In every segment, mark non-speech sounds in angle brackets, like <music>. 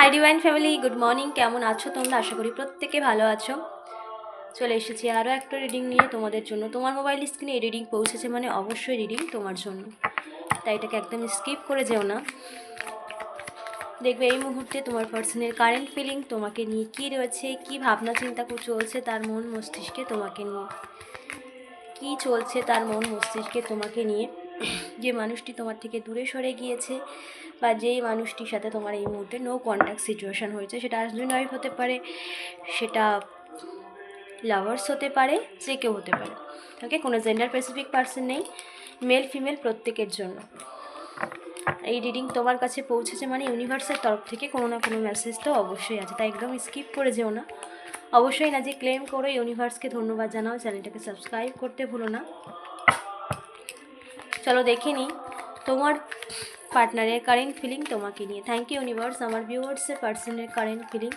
Hi divine family good morning কেমন আছো তোমরা? আশা করি প্রত্যেকে ভালো আছো। চলে এসেছি আরও একটা রিডিং নিয়ে তোমাদের জন্য। তোমার মোবাইল স্ক্রিনে এই রিডিং পৌঁছেছে মানে অবশ্যই রিডিং তোমার জন্য। তাই এটাকে একদম স্কিপ করে যেও না। দেখবে এই মুহূর্তে তোমার পার্সনের কারেন্ট ফিলিং তোমাকে নিয়ে কী রয়েছে, কী ভাবনা চিন্তা চলছে তার মন মস্তিষ্কে তোমাকে নিয়ে। কী চলছে তার মন মস্তিষ্কে তোমাকে নিয়ে। যে মানুষটি তোমার থেকে দূরে সরে গিয়েছে বা যেই মানুষটির সাথে তোমার এই মুহূর্তে নো কন্ট্যাক্ট সিচুয়েশান হয়েছে, সেটা হাজব্যান্ড ওয়াইফ হতে পারে, সেটা লাভার্স হতে পারে, যে কেউ হতে পারে। ওকে কোনো জেন্ডার স্পেসিফিক পার্সন নেই মেল ফিমেল প্রত্যেকের জন্য। এই রিডিং তোমার কাছে পৌঁছেছে মানে ইউনিভার্সের তরফ থেকে কোনো না কোনো মেসেজ তো অবশ্যই আছে, তাই একদম স্কিপ করে যেও না। অবশ্যই না যে ক্লেম করো ইউনিভার্সকে ধন্যবাদ জানাও চ্যানেলটাকে সাবস্ক্রাইব করতে ভুলো না। চলো দেখে নিই তোমার পার্টনারের কারেন্ট ফিলিং তোমাকে নিয়ে। থ্যাংক ইউ ইউনিভার্স আমার ভিউয়ার্সের পার্সনের কারেন্ট ফিলিং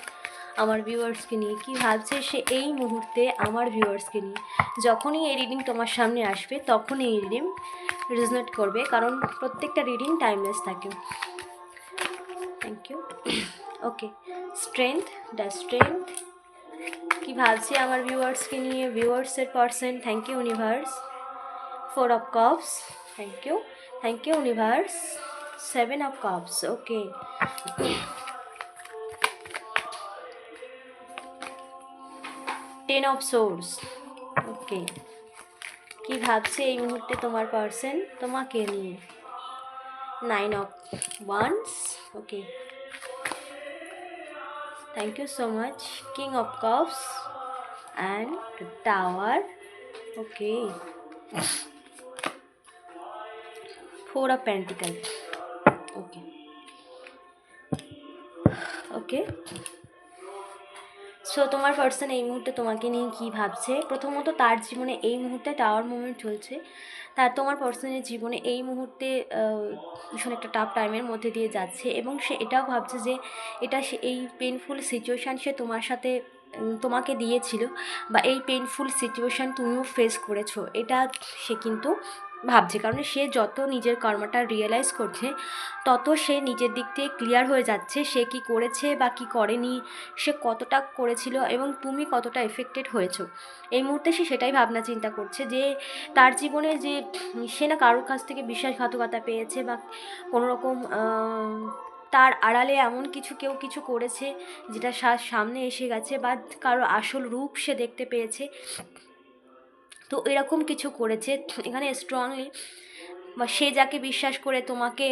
আমার ভিউয়ার্সকে নিয়ে। কী ভাবছে সে এই মুহূর্তে আমার ভিউয়ার্সকে নিয়ে? যখনই এই রিডিং তোমার সামনে আসবে, তখনই এই রিডিং রিজনেট করবে, কারণ প্রত্যেকটা রিডিং টাইমলেস থাকে। Thank you okay strength the strength কী ভাবছে আমার ভিউয়ার্সকে নিয়ে? ভিউয়ার্সের person thank you universe four of cups thank you thank you universe seven of cups okay ten of swords okay কি ভাবছে এই মুহূর্তে তোমার পার্সন তোমাকে নিয়ে। Nine of wands okay thank you so much king of cups and tower okay four of pentacle okay okay so তোমার person এই মুহূর্তে তোমাকে নিয়ে কী ভাবছে? প্রথমত তার জীবনে এই মুহূর্তে টাওয়ার মুভমেন্ট চলছে। তার তোমার পার্সনের জীবনে এই মুহূর্তে ভীষণ একটা টাফ টাইমের মধ্যে দিয়ে যাচ্ছে এবং সে এটাও ভাবছে যে এটা সে, এই পেনফুল সিচুয়েশান সে তোমার সাথে তোমাকে দিয়েছিল বা এই পেনফুল সিচুয়েশান তুমিও ফেস করেছ। এটা সে কিন্তু ভাবছে। কারণ সে যত নিজের কর্মটা রিয়েলাইজ করছে, তত সে নিজের দিক থেকে ক্লিয়ার হয়ে যাচ্ছে সে কি করেছে বা কি করেনি, সে কতটা করেছিল এবং তুমি কতটা এফেক্টেড হয়েছো। এই মুহূর্তে সে সেটাই ভাবনা চিন্তা করছে যে তার জীবনে যে সে না কারোর কাছ থেকে বিশ্বাসঘাতকতা পেয়েছে বা কোনো রকম তার আড়ালে এমন কিছু কেউ কিছু করেছে যেটা সামনে এসে গেছে বা কারও আসল রূপ সে দেখতে পেয়েছে। তো এরকম কিছু করেছে। এখানে স্ট্রংলি বা সে যাকে বিশ্বাস করে তোমাকে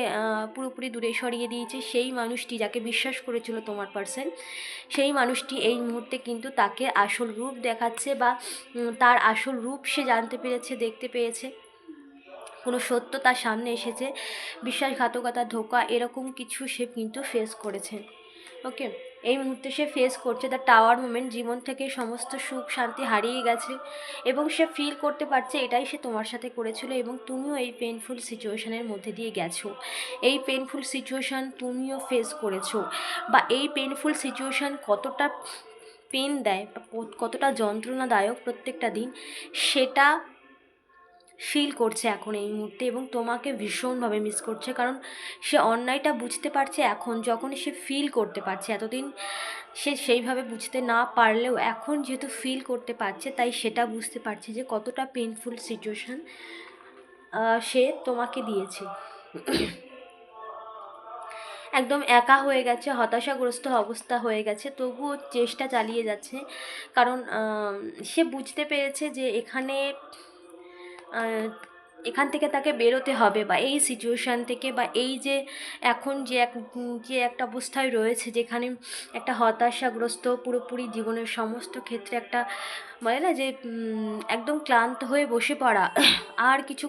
পুরোপুরি দূরে সরিয়ে দিয়েছে, সেই মানুষটি যাকে বিশ্বাস করেছিল তোমার পার্সন সেই মানুষটি এই মুহূর্তে কিন্তু তাকে আসল রূপ দেখাচ্ছে বা তার আসল রূপ সে জানতে পেরেছে, দেখতে পেয়েছে। কোনো সত্য তার সামনে এসেছে। বিশ্বাসঘাতকতা, ধোকা, এরকম কিছু সে কিন্তু ফেস করেছে। ওকে এই মুহূর্তে সে ফেস করছে দ্য টাওয়ার মুমেন্ট জীবন থেকে সমস্ত সুখ, শান্তি হারিয়ে গেছে এবং সে ফিল করতে পারছে এটাই সে তোমার সাথে করেছিল এবং তুমিও এই পেনফুল সিচুয়েশানের মধ্যে দিয়ে গেছো। এই পেনফুল সিচুয়েশান তুমিও ফেস করেছ বা এই পেনফুল সিচুয়েশান কতটা পেন দেয় বা কতটা যন্ত্রণাদায়ক প্রত্যেকটা দিন, সেটা ফিল করছে এখন এই মুহূর্তে এবং তোমাকে ভীষণভাবে মিস করছে কারণ সে অন্যায়টা বুঝতে পারছে এখন যখন সে ফিল করতে পারছে, এতদিন সে সেইভাবে বুঝতে না পারলেও এখন যেহেতু ফিল করতে পারছে, তাই সেটা বুঝতে পারছে যে কতটা পেনফুল সিচুয়েশান সে তোমাকে দিয়েছে। একদম একা হয়ে গেছে, হতাশাগ্রস্ত অবস্থা হয়ে গেছে, তবুও চেষ্টা চালিয়ে যাচ্ছে। কারণ সে বুঝতে পেরেছে যে এখানে এখান থেকে তাকে বেরোতে হবে বা এই সিচুয়েশান থেকে বা এই যে এখন যে এক, যে একটা অবস্থায় রয়েছে, যেখানে একটা হতাশাগ্রস্ত, পুরোপুরি জীবনের সমস্ত ক্ষেত্রে একটা বলে না যে একদম ক্লান্ত হয়ে বসে পড়া, আর কিছু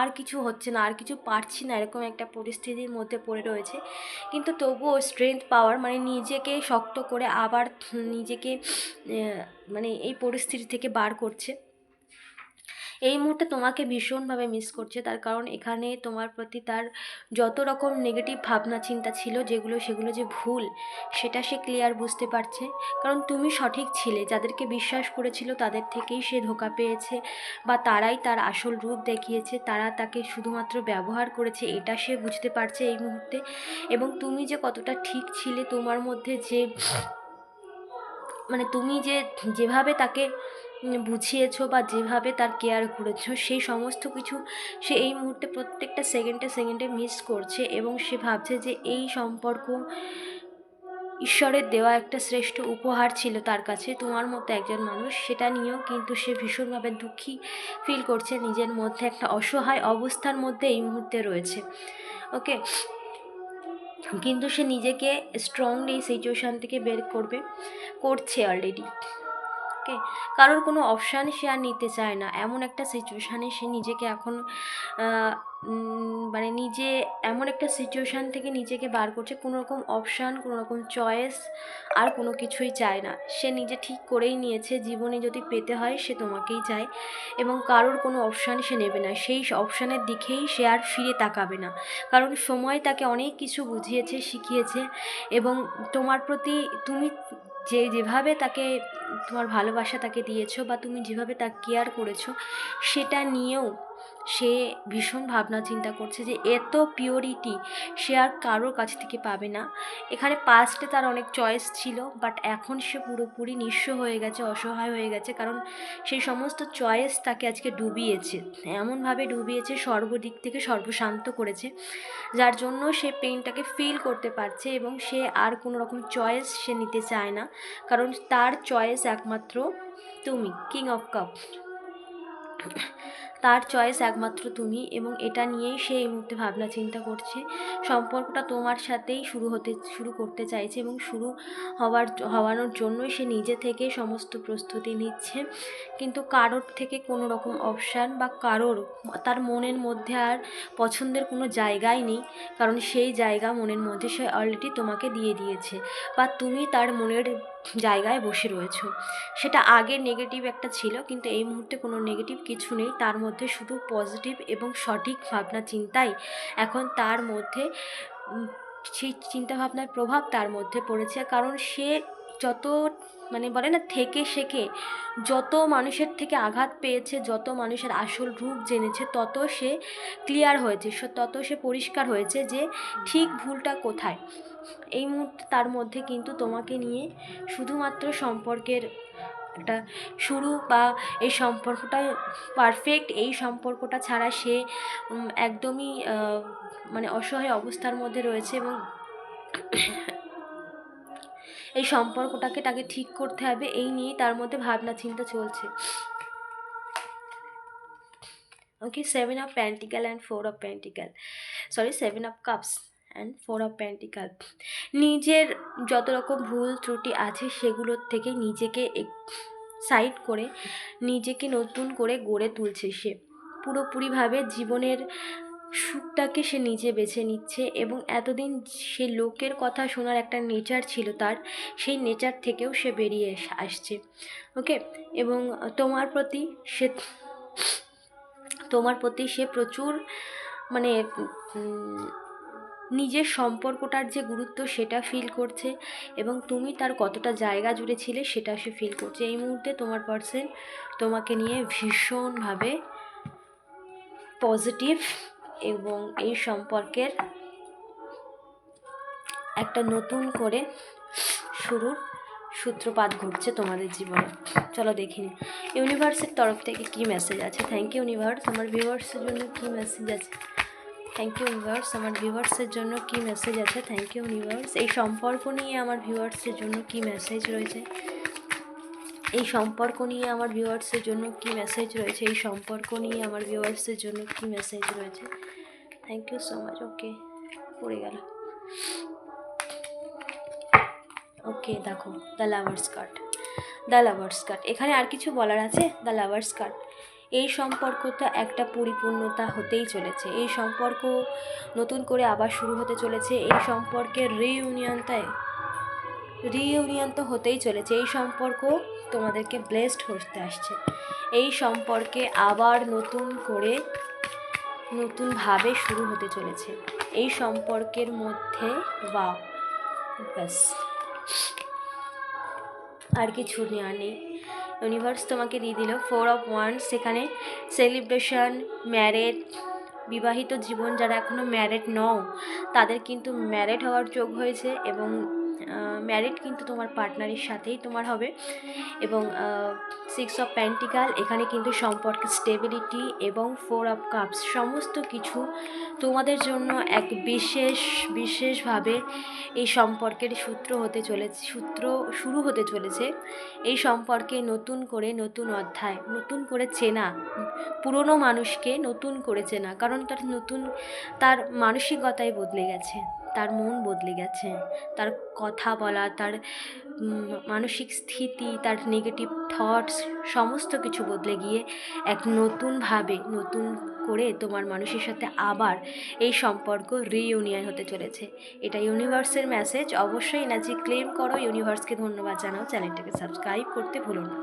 আর কিছু হচ্ছে না, আর কিছু পারছি না, এরকম একটা পরিস্থিতির মধ্যে পড়ে রয়েছে। কিন্তু তবুও স্ট্রেংথ পাওয়ার মানে নিজেকে শক্ত করে আবার নিজেকে মানে এই পরিস্থিতি থেকে বার করছে। এই মুহূর্তে তোমাকে ভীষণভাবে মিস করছে। তার কারণ এখানে তোমার প্রতি তার যত রকম নেগেটিভ ভাবনা, চিন্তা ছিল, যেগুলো, সেগুলো যে ভুল, সেটা সে ক্লিয়ার বুঝতে পারছে। কারণ তুমি সঠিক ছিলে, যাদেরকে বিশ্বাস করেছিল তাদের থেকেই সে ধোকা পেয়েছে বা তারাই তার আসল রূপ দেখিয়েছে, তারা তাকে শুধুমাত্র ব্যবহার করেছে, এটা সে বুঝতে পারছে এই মুহূর্তে। এবং তুমি যে কতটা ঠিক ছিলে তোমার মধ্যে যে মানে তুমি যে, যেভাবে তাকে বুঝিয়েছো বা যেভাবে তার কেয়ার করেছ, সেই সমস্ত কিছু সে এই মুহূর্তে প্রত্যেকটা সেকেন্ডে সেকেন্ডে মিস করছে এবং সে ভাবছে যে এই সম্পর্ক ঈশ্বরের দেওয়া একটা শ্রেষ্ঠ উপহার ছিল তার কাছে, তোমার মতো একজন মানুষ, সেটা নিয়েও কিন্তু সে ভীষণভাবে দুঃখী ফিল করছে, নিজের মধ্যে একটা অসহায় অবস্থার মধ্যে এই মুহূর্তে রয়েছে। ওকে কিন্তু সে নিজেকে স্ট্রংলি এই সিচুয়েশান থেকে বের করবে, করছে অলরেডি ওকে কারোর কোনো অপশান সে আর নিতে চায় না। এমন একটা সিচুয়েশানে সে নিজেকে এখন মানে নিজে এমন একটা সিচুয়েশান থেকে নিজেকে বার করছে, কোনো রকম অপশান কোনো রকম চয়েস আর কোনো কিছুই চায় না। সে নিজে ঠিক করেই নিয়েছে, জীবনে যদি পেতে হয় সে তোমাকেই চায় এবং কারোর কোনো অপশান সে নেবে না। সেই অপশানের দিকেই সে আর ফিরে তাকাবে না। কারণ সময় তাকে অনেক কিছু বুঝিয়েছে, শিখিয়েছে এবং তোমার প্রতি তুমি যে যেভাবে তাকে, তোমার ভালোবাসা তাকে দিয়েছ বা তুমি যেভাবে তাকে কেয়ার করেছ, সেটা নিয়েও সে ভীষণ ভাবনা চিন্তা করছে যে এত পিওরিটি সে আর কারোর কাছ থেকে পাবে না। এখানে পাস্টে তার অনেক চয়েস ছিল বাট এখন সে পুরোপুরি নিঃস্ব হয়ে গেছে, অসহায় হয়ে গেছে, কারণ সেই সমস্ত চয়েস তাকে আজকে ডুবিয়েছে। এমনভাবে ডুবিয়েছে সর্বদিক থেকে সর্বশান্ত করেছে, যার জন্য সে পেনটাকে ফিল করতে পারছে এবং সে আর কোনো রকম চয়েস সে নিতে চায় না, কারণ তার চয়েস একমাত্র তুমি কিং অফ কাপ তার চয়েস একমাত্র তুমি এবং এটা নিয়েই সে এই মুহূর্তে ভাবনা চিন্তা করছে। সম্পর্কটা তোমার সাথেই শুরু হতে, শুরু করতে চাইছে এবং শুরু হওয়ার, হওয়ানোর জন্যই সে নিজে থেকে সমস্ত প্রস্তুতি নিচ্ছে। কিন্তু কারোর থেকে কোনো রকম অপশান বা কারোর তার মনের মধ্যে আর পছন্দের কোনো জায়গাই নেই, কারণ সেই জায়গা মনের মধ্যে সে অলরেডি তোমাকে দিয়ে দিয়েছে বা তুমি তার মনের জায়গায় বসে রয়েছো। সেটা আগে নেগেটিভ একটা ছিল, কিন্তু এই মুহূর্তে কোনো নেগেটিভ কিছু নেই, তার মধ্যে শুধু পজিটিভ এবং সঠিক ভাবনা চিন্তাই এখন তার মধ্যে সেই চিন্তাভাবনার প্রভাব তার মধ্যে পড়েছে। কারণ সে যত মানে বলে না, থেকে শেখে, যত মানুষের থেকে আঘাত পেয়েছে, যত মানুষের আসল রূপ জেনেছে, তত সে ক্লিয়ার হয়েছে তত সে পরিষ্কার হয়েছে যে ঠিক ভুলটা কোথায়। এই মুহূর্তে তার মধ্যে কিন্তু তোমাকে নিয়ে শুধুমাত্র সম্পর্কের একটা শুরু বা এই সম্পর্কটা পারফেক্ট এই সম্পর্কটা ছাড়া সে একদমই মানে অসহায় অবস্থার মধ্যে রয়েছে এবং <coughs> এই সম্পর্কটাকে তাকে ঠিক করতে হবে, এই নিয়েই তার মধ্যে ভাবনা চিন্তা চলছে। Okay seven of pentacle and four of pentacle sorry seven of cups and four of pentacle নিজের যত রকম ভুল ত্রুটি আছে সেগুলোর থেকে নিজেকে সাইড করে নিজেকে নতুন করে গড়ে তুলছে সে। পুরোপুরিভাবে জীবনের সুখটাকে সে নিজে বেছে নিচ্ছে এবং এতদিন সে লোকের কথা শোনার একটা নেচার ছিল তার, সেই নেচার থেকেও সে বেরিয়ে আসছে। ওকে এবং তোমার প্রতি সে, তোমার প্রতি সে প্রচুর মানে নিজের সম্পর্কটার যে গুরুত্ব সেটা ফিল করছে এবং তুমি তার কতটা জায়গা জুড়ে ছিলে সেটা সে ফিল করছে। এই মুহূর্তে তোমার পার্সন তোমাকে নিয়ে ভীষণভাবে পজিটিভ এবং এই সম্পর্কের একটা নতুন করে শুরুর সূত্রপাত ঘটছে তোমাদের জীবনে। চলো দেখি নি ইউনিভার্সের তরফ থেকে কী মেসেজ আছে? থ্যাংক ইউ ইউনিভার্স আমার ভিউয়ার্সের জন্য কী মেসেজ আছে? থ্যাংক ইউ ইউনিভার্স আমার ভিউয়ার্সের জন্য কী মেসেজ আছে? থ্যাংক ইউ ইউনিভার্স এই সম্পর্ক নিয়ে আমার ভিউয়ার্সের জন্য কী মেসেজ রয়েছে? এই সম্পর্ক নিয়ে আমার ভিউয়ার্সের জন্য কী মেসেজ রয়েছে? এই সম্পর্ক নিয়ে আমার ভিউয়ার্সের জন্য কী মেসেজ রয়েছে? Thank you so much okay পড়ে গেল। ওকে দেখো the lovers card the lovers card এখানে আর কিছু বলার আছে? দ্য লাভার্স কার্ড এই সম্পর্কটা একটা পরিপূর্ণতা হতেই চলেছে। এই সম্পর্ক নতুন করে আবার শুরু হতে চলেছে। এই সম্পর্কের রিইউনিয়নটায় রিইউনিয়ন তো হতেই চলেছে। এই সম্পর্ক তোমাদেরকে ব্লেসড হতে আসছে। এই সম্পর্কে আবার নতুন করে নতুনভাবে শুরু হতে চলেছে। এই সম্পর্কের মধ্যে বা ব্যাস। আর কিছু নেওয়া নেই। ইউনিভার্স তোমাকে দিয়ে দিল ফোর অফ ওয়ান সেখানে সেলিব্রেশন ম্যারেড বিবাহিত জীবন, যারা এখনও ম্যারেড নও, তাদের কিন্তু ম্যারেড হওয়ার যোগ হয়েছে এবং ম্যারিড কিন্তু তোমার পার্টনারের সাথেই তোমার হবে। এবং সিক্স অফ প্যান্টিকাল এখানে কিন্তু সম্পর্কের স্টেবিলিটি এবং ফোর অফ কাপস সমস্ত কিছু তোমাদের জন্য এক বিশেষ, বিশেষভাবে এই সম্পর্কের সূত্র হতে চলেছে, সূত্র শুরু হতে চলেছে। এই সম্পর্কে নতুন করে নতুন অধ্যায়, নতুন করে চেনা, পুরনো মানুষকে নতুন করে চেনা, কারণ তার নতুন, তার মানসিকতাই বদলে গেছে। তার মন বদলে গেছে। তার কথা বলা, তার মানসিক স্থিতি, তার নেগেটিভ থটস সমস্ত কিছু বদলে গিয়ে এক নতুনভাবে, নতুন করে তোমার মানুষের সাথে আবার এই সম্পর্ক রিইউনিয়ন হতে চলেছে। এটা ইউনিভার্সের মেসেজ অবশ্যই এনার্জি ক্লেম করো। ইউনিভার্সকে ধন্যবাদ জানাও। চ্যানেলটাকে সাবস্ক্রাইব করতে ভুলো না।